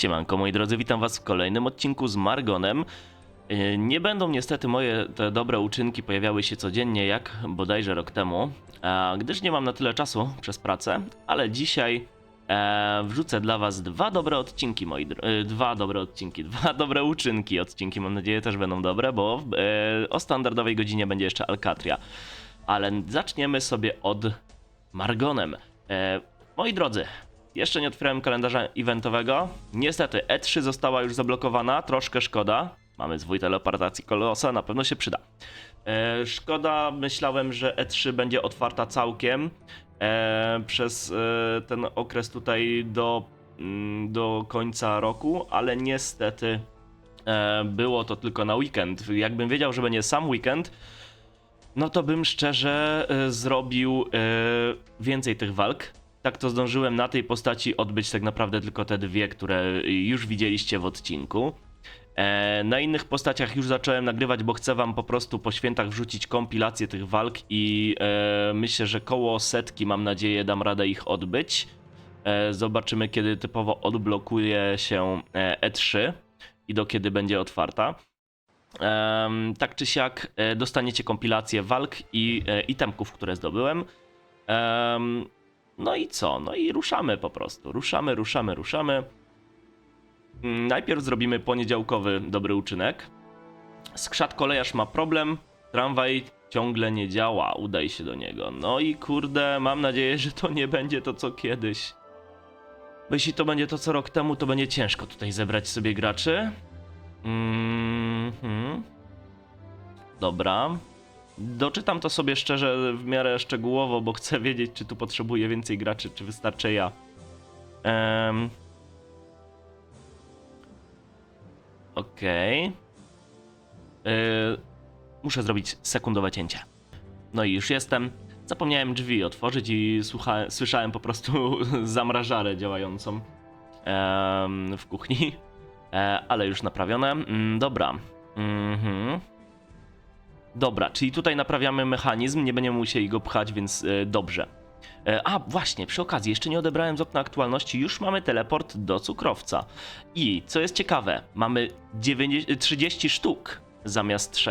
Siemanko moi drodzy, witam was w kolejnym odcinku z Margonem. Yy, Nie będą niestety moje te dobre uczynki pojawiały się codziennie jak bodajże rok temu, gdyż nie mam na tyle czasu przez pracę, ale dzisiaj e, wrzucę dla was dwa dobre odcinki moi e, dwa dobre odcinki, dwa dobre uczynki. Odcinki mam nadzieję też będą dobre, bo e, o standardowej godzinie będzie jeszcze Alcatria. Ale zaczniemy sobie od Margonem. E, moi drodzy, jeszcze nie otwierałem kalendarza eventowego. Niestety E3 została już zablokowana, troszkę szkoda. Mamy zwój teleportacji kolosa, na pewno się przyda. E, szkoda, myślałem, że E3 będzie otwarta całkiem e, przez e, ten okres tutaj do, mm, do końca roku, ale niestety e, było to tylko na weekend. Jakbym wiedział, że będzie sam weekend, no to bym szczerze e, zrobił e, więcej tych walk. Tak to zdążyłem na tej postaci odbyć tak naprawdę tylko te dwie, które już widzieliście w odcinku. E, na innych postaciach już zacząłem nagrywać, bo chcę wam po prostu po świętach wrzucić kompilację tych walk i e, myślę, że koło setki mam nadzieję dam radę ich odbyć. E, zobaczymy kiedy typowo odblokuje się e, E3 i do kiedy będzie otwarta. Tak czy siak dostaniecie kompilację walk i itemków, które zdobyłem. No i co? No i ruszamy po prostu. Ruszamy, ruszamy, ruszamy. Mm, Najpierw zrobimy poniedziałkowy dobry uczynek. Skrzat kolejarz ma problem. Tramwaj ciągle nie działa. Udaj się do niego. No i kurde, mam nadzieję, że to nie będzie to co kiedyś. Bo jeśli to będzie to co rok temu, to będzie ciężko tutaj zebrać sobie graczy. Mhm. Dobra. Doczytam to sobie szczerze w miarę szczegółowo, bo chcę wiedzieć, czy tu potrzebuję więcej graczy, czy wystarczy ja. Em. Okej. Y, Muszę zrobić sekundowe cięcie. No i już jestem. Zapomniałem drzwi otworzyć i słucha- słyszałem po prostu zamrażarę działającą em, w kuchni. E, ale już naprawione. Mm, dobra. Mhm. Dobra, czyli tutaj naprawiamy mechanizm, nie będziemy musieli go pchać, więc e, dobrze. E, a, właśnie, przy okazji, jeszcze nie odebrałem z okna aktualności, już mamy teleport do cukrowca. I, co jest ciekawe, mamy 90, 30 sztuk zamiast 3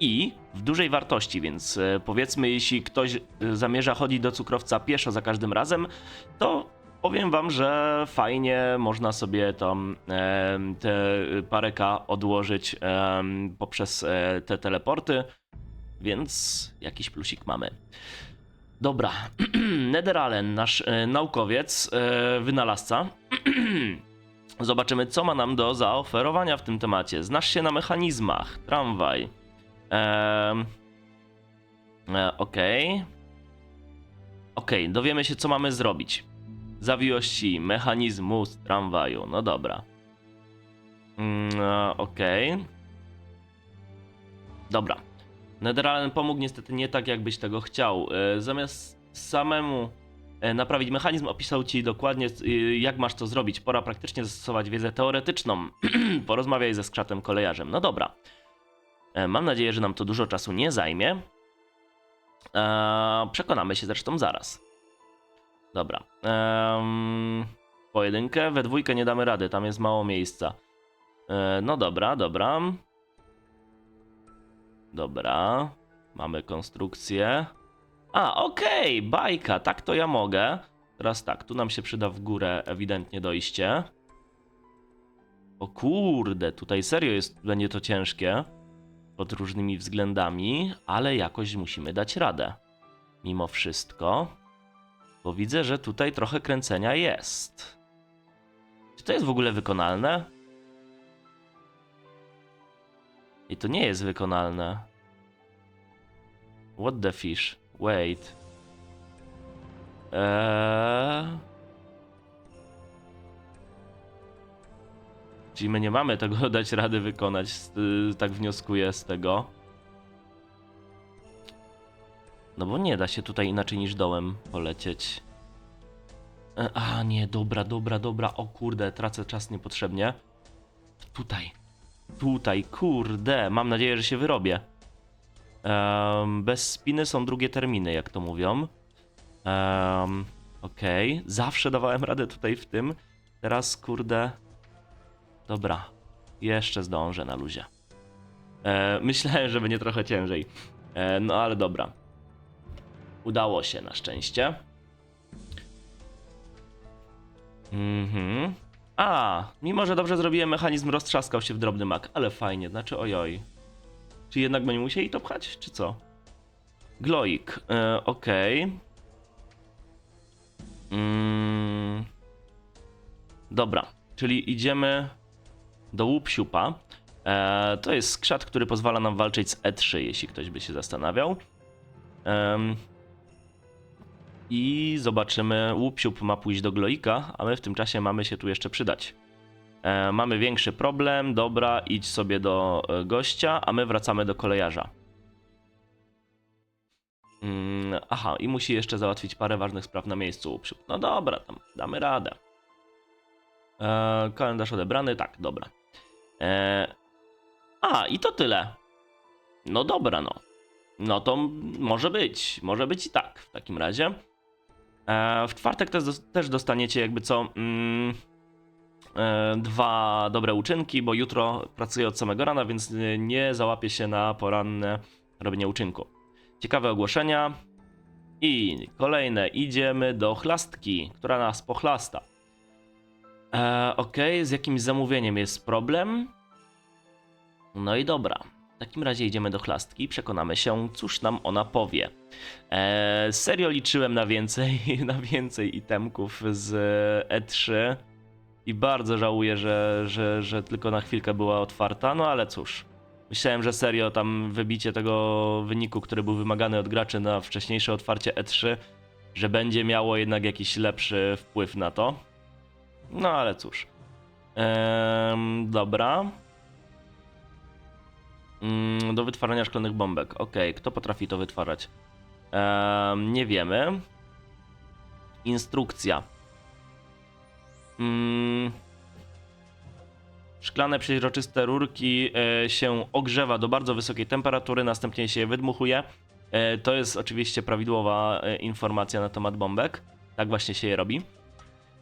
i w dużej wartości, więc e, powiedzmy, jeśli ktoś e, zamierza chodzić do cukrowca pieszo za każdym razem, to powiem wam, że fajnie można sobie tam em, te odłożyć em, poprzez e, te teleporty, więc jakiś plusik mamy. Dobra, Netheralen, nasz e, naukowiec, e, wynalazca. Zobaczymy, co ma nam do zaoferowania w tym temacie. Znasz się na mechanizmach, tramwaj. Em, e, Okej. Okej, dowiemy się, co mamy zrobić. Zawiłości mechanizmu z tramwaju. No dobra. Mm, e, Okej. Dobra. Netheralen pomógł niestety nie tak, jakbyś tego chciał. E, Zamiast samemu e, naprawić mechanizm, opisał ci dokładnie, e, jak masz to zrobić. Pora praktycznie zastosować wiedzę teoretyczną. Porozmawiaj ze skrzatem kolejarzem. No dobra. E, Mam nadzieję, że nam to dużo czasu nie zajmie. Przekonamy się zresztą zaraz. Dobra. Pojedynkę. We dwójkę nie damy rady, tam jest mało miejsca. E, no dobra, dobra. Dobra. Mamy konstrukcję. A, okej, bajka, tak to ja mogę. Teraz tak, tu nam się przyda w górę ewidentnie dojście. O kurde, tutaj serio jest, będzie to ciężkie. Pod różnymi względami, ale jakoś musimy dać radę. Mimo wszystko. Bo widzę, że tutaj trochę kręcenia jest. Czy to jest w ogóle wykonalne? I to nie jest wykonalne. What the fish? Wait. Eee... Czyli my nie mamy tego dać rady wykonać, tak wnioskuję z tego. No bo nie da się tutaj inaczej niż dołem polecieć. E, A nie, dobra, dobra, dobra. O kurde, tracę czas niepotrzebnie. Tutaj. Tutaj, kurde. Mam nadzieję, że się wyrobię. Em, bez spiny są drugie terminy, jak to mówią. Um, Okej. Zawsze dawałem radę tutaj w tym. Teraz, kurde. dobra. Jeszcze zdążę na luzie. E, myślałem, że będzie trochę ciężej. E, no ale dobra. Udało się na szczęście. Mhm. A, mimo że dobrze zrobiłem mechanizm, roztrzaskał się w drobny mak, ale fajnie, znaczy ojoj. Czy jednak będziemy musieli to pchać, czy co? Gloik, e, okej. Mm. Dobra, czyli idziemy do łupsiupa. E, to jest skrzat, który pozwala nam walczyć z E3, jeśli ktoś by się zastanawiał. Em, I zobaczymy, łupsiup ma pójść do gloika, a my w tym czasie mamy się tu jeszcze przydać. E, mamy większy problem, dobra, idź sobie do e, gościa, a my wracamy do kolejarza. Mm, aha, i musi jeszcze załatwić parę ważnych spraw na miejscu łupsiup. No dobra, tam damy radę. E, kalendarz odebrany, tak, dobra. E, a, i to tyle. No dobra, no. No to może być, może być i tak w takim razie. E, w czwartek też, dos- też dostaniecie jakby co mm, e, dwa dobre uczynki, bo jutro pracuję od samego rana, więc nie załapię się na poranne robienie uczynku. Ciekawe ogłoszenia. I kolejne, idziemy do chlastki, która nas pochlasta. E, Okej, z jakimś zamówieniem jest problem. No i dobra. W takim razie idziemy do chlastki i przekonamy się, cóż nam ona powie. E, serio liczyłem na więcej, na więcej itemków z E3 i bardzo żałuję, że, że, że tylko na chwilkę była otwarta, no ale cóż. Myślałem, że serio tam wybicie tego wyniku, który był wymagany od graczy na wcześniejsze otwarcie E3, że będzie miało jednak jakiś lepszy wpływ na to. No ale cóż. Ehm, dobra. Mm, do wytwarzania szklanych bombek. Okej, kto potrafi to wytwarzać? Nie wiemy. Instrukcja. Mm. Szklane przeźroczyste rurki e, się ogrzewa do bardzo wysokiej temperatury, następnie się je wydmuchuje. E, to jest oczywiście prawidłowa e, informacja na temat bombek. Tak właśnie się je robi.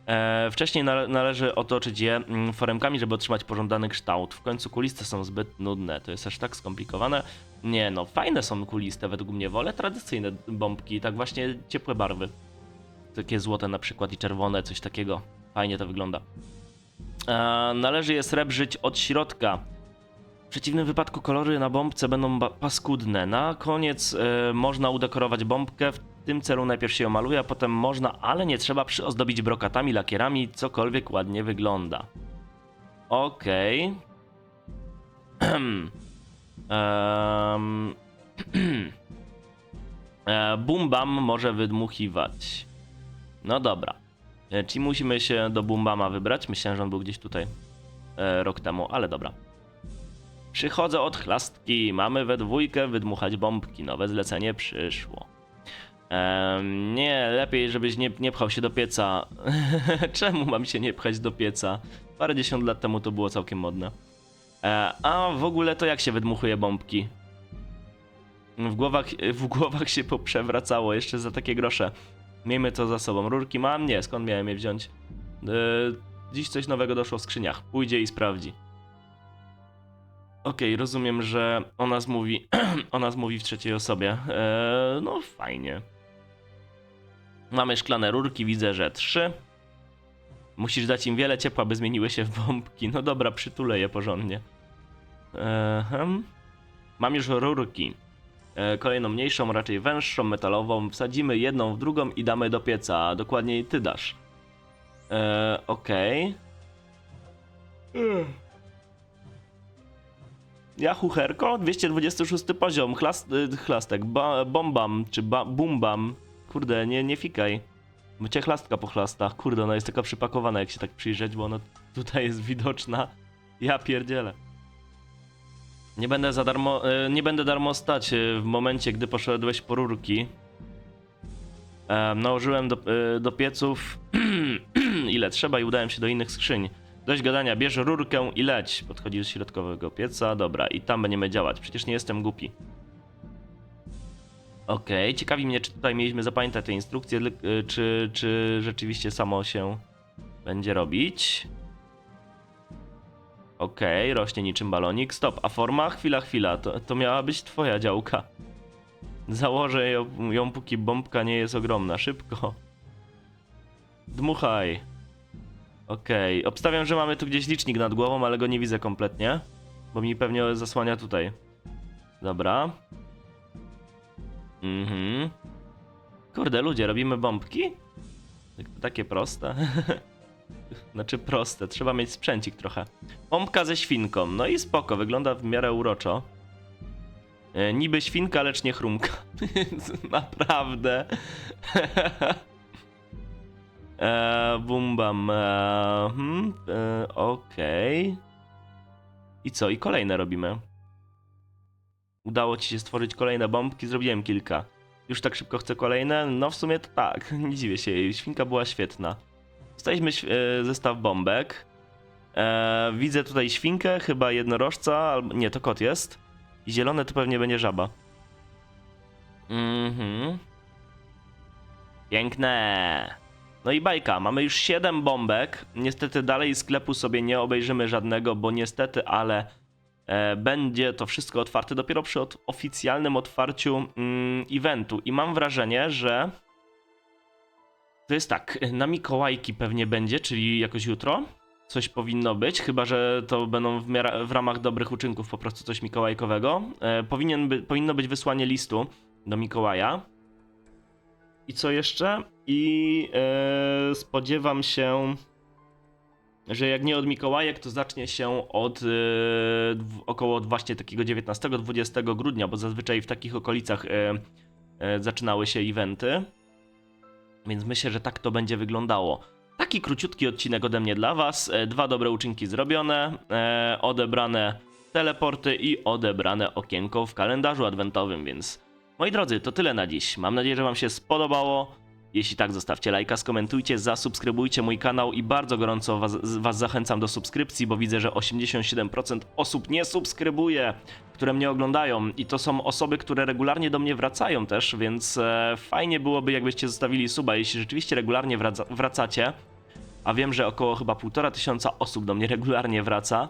E, wcześniej nale- należy otoczyć je mm, foremkami, żeby otrzymać pożądany kształt. W końcu kuliste są zbyt nudne, to jest aż tak skomplikowane. Nie no, fajne są kuliste według mnie, wolę tradycyjne bombki, tak właśnie ciepłe barwy. Takie złote na przykład i czerwone, coś takiego. Fajnie to wygląda. E, należy je srebrzyć od środka. W przeciwnym wypadku kolory na bombce będą paskudne. Na koniec e, można udekorować bombkę. Tym celu najpierw się ją maluje, a potem można, ale nie trzeba przyozdobić brokatami, lakierami, cokolwiek ładnie wygląda. Okej. Em, e, Bumbam może wydmuchiwać. No dobra. E, Czyli musimy się do Bumbama wybrać. Myślałem, że on był gdzieś tutaj e, rok temu, ale dobra. Przychodzę od chlastki. Mamy we dwójkę wydmuchać bombki. Nowe zlecenie przyszło. Nie, lepiej, żebyś nie, nie pchał się do pieca. Czemu mam się nie pchać do pieca? Parędziesiąt lat temu to było całkiem modne. E, a w ogóle to jak się wydmuchuje bombki? W głowach, w głowach się poprzewracało jeszcze za takie grosze. Miejmy to za sobą. Rurki mam? Nie, skąd miałem je wziąć? E, dziś coś nowego doszło w skrzyniach. Pójdzie i sprawdzi. Okej, rozumiem, że o nas mówi, o nas mówi w trzeciej osobie. E, no fajnie. Mamy szklane rurki, widzę, że trzy. Musisz dać im wiele ciepła, by zmieniły się w bombki. No dobra, przytulę je porządnie. Mam już rurki. E, kolejną mniejszą, raczej węższą, metalową. Wsadzimy jedną w drugą i damy do pieca. Dokładniej ty dasz. E, Okej. Ja chucherko, 226 poziom, y, chlastek, ba, bombam, czy ba, bumbam. Kurde, nie, nie fikaj. Bo cię chlastka po chlastach, kurde, ona jest taka przypakowana, jak się tak przyjrzeć, bo ona tutaj jest widoczna. Ja pierdzielę. Nie będę za darmo, y, nie będę darmo stać y, w momencie, gdy poszedłeś po rurki. E, nałożyłem do, do pieców ile trzeba i udałem się do innych skrzyń. Dość gadania, bierz rurkę i leć. Podchodzi do środkowego pieca, dobra, i tam będziemy działać. Przecież nie jestem głupi. Okej, ciekawi mnie, czy tutaj mieliśmy zapamiętać te instrukcje, y, czy, czy rzeczywiście samo się będzie robić. Okej, rośnie niczym balonik. Stop, a forma? Chwila, chwila, to, to miała być twoja działka. Założę ją, ją póki bombka nie jest ogromna. Szybko. Dmuchaj. Okej, obstawiam, że mamy tu gdzieś licznik nad głową, ale go nie widzę kompletnie. Bo mi pewnie zasłania tutaj. Dobra. Mhm. Kurde, ludzie, robimy bombki? Tak- Takie proste. znaczy proste, trzeba mieć sprzęcik trochę. Bombka ze świnką, no i spoko, wygląda w miarę uroczo. E, niby świnka, lecz nie chrumka. Naprawdę. e, bum bam. E, hmm, e, Okej. I co? I kolejne robimy. Udało ci się stworzyć kolejne bombki, zrobiłem kilka. Już tak szybko chcę kolejne? No w sumie to tak, nie dziwię się jej, świnka była świetna. Dostaliśmy e, zestaw bombek. E, widzę tutaj świnkę, chyba jednorożca, albo nie, to kot jest. I zielone to pewnie będzie żaba. Mhm. Piękne. No i bajka, mamy już 7 bombek. Niestety dalej sklepu sobie nie obejrzymy żadnego, bo niestety, ale będzie to wszystko otwarte dopiero przy oficjalnym otwarciu mm, eventu. I mam wrażenie, że to jest tak, na Mikołajki pewnie będzie, czyli jakoś jutro. Coś powinno być, chyba że to będą w, w ramach dobrych uczynków po prostu coś mikołajkowego. E, powinien by, powinno być wysłanie listu do Mikołaja. I co jeszcze? I e, spodziewam się, że jak nie od Mikołajek, to zacznie się od dw- około właśnie takiego 19-20 grudnia, bo zazwyczaj w takich okolicach e, e, zaczynały się eventy. Więc myślę, że tak to będzie wyglądało. Taki króciutki odcinek ode mnie dla Was. Dwa dobre uczynki zrobione, odebrane teleporty i odebrane okienko w kalendarzu adwentowym, więc moi drodzy, to tyle na dziś. Mam nadzieję, że Wam się spodobało. Jeśli tak, zostawcie lajka, skomentujcie, zasubskrybujcie mój kanał i bardzo gorąco was, was zachęcam do subskrypcji, bo widzę, że 87% osób nie subskrybuje, które mnie oglądają i to są osoby, które regularnie do mnie wracają też, więc e, fajnie byłoby, jakbyście zostawili suba, jeśli rzeczywiście regularnie wraca, wracacie, a wiem, że około chyba półtora tysiąca osób do mnie regularnie wraca.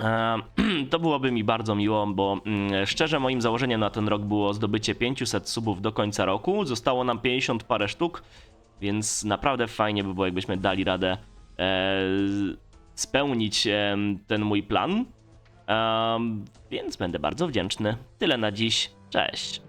To byłoby mi bardzo miło, bo mm, szczerze moim założeniem na ten rok było zdobycie 500 subów do końca roku. Zostało nam 50 parę sztuk, więc naprawdę fajnie by było, jakbyśmy dali radę e, spełnić ten mój plan. Więc będę bardzo wdzięczny. Tyle na dziś. Cześć.